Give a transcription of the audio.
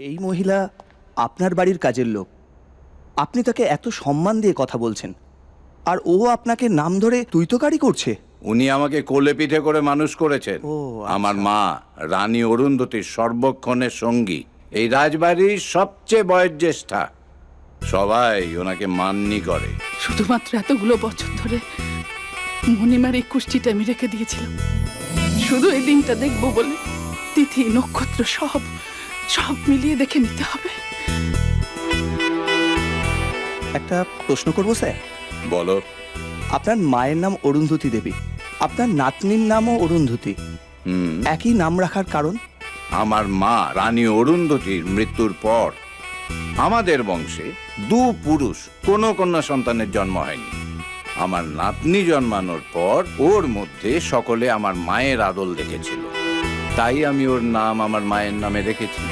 এই মহিলা আপনার বাড়ির কাজের লোক। আপনি তাকে এত সম্মান দিয়ে কথা বলছেন। আর ও আপনাকে নাম ধরে তুইতকারি করছে। উনি আমাকে কোলে পিঠে করে মানুষ করেছেন। ও, আচ্ছা। আমার মা রানী অরুন্ধতির সর্বক্ষণের সঙ্গী। এই রাজবাড়ির সবচেয়ে বয়োজ্যেষ্ঠা সবাই ওনাকে মান্যি করে। শুধুমাত্র এতগুলো বছর ধরে মণিমার এই কুষ্টিটা আমি রেখে দিয়েছিলাম। শুধু এই দিনটা দেখব বলে তিথি নক্ষত্র সব সব মিলিয়ে দেখে নিতে হবে। একটা প্রশ্ন করব স্যার? বলো। আপনার মায়ের নাম অরুন্ধতী দেবী। আপনার নাতনির নামও অরুন্ধতী। হুম। একই নাম রাখার কারণ? আমার মা রানী অরুন্ধতির মৃত্যুর পর আমাদের বংশে দু পুরুষ কোনো কন্যা সন্তানের জন্ম হয়নি। আমার নাতনি জন্মানোর পর ওর মধ্যে সকলে আমার মায়ের আদল দেখেছিল। তাই আমি ওর নাম আমার মায়ের নামে রেখেছি।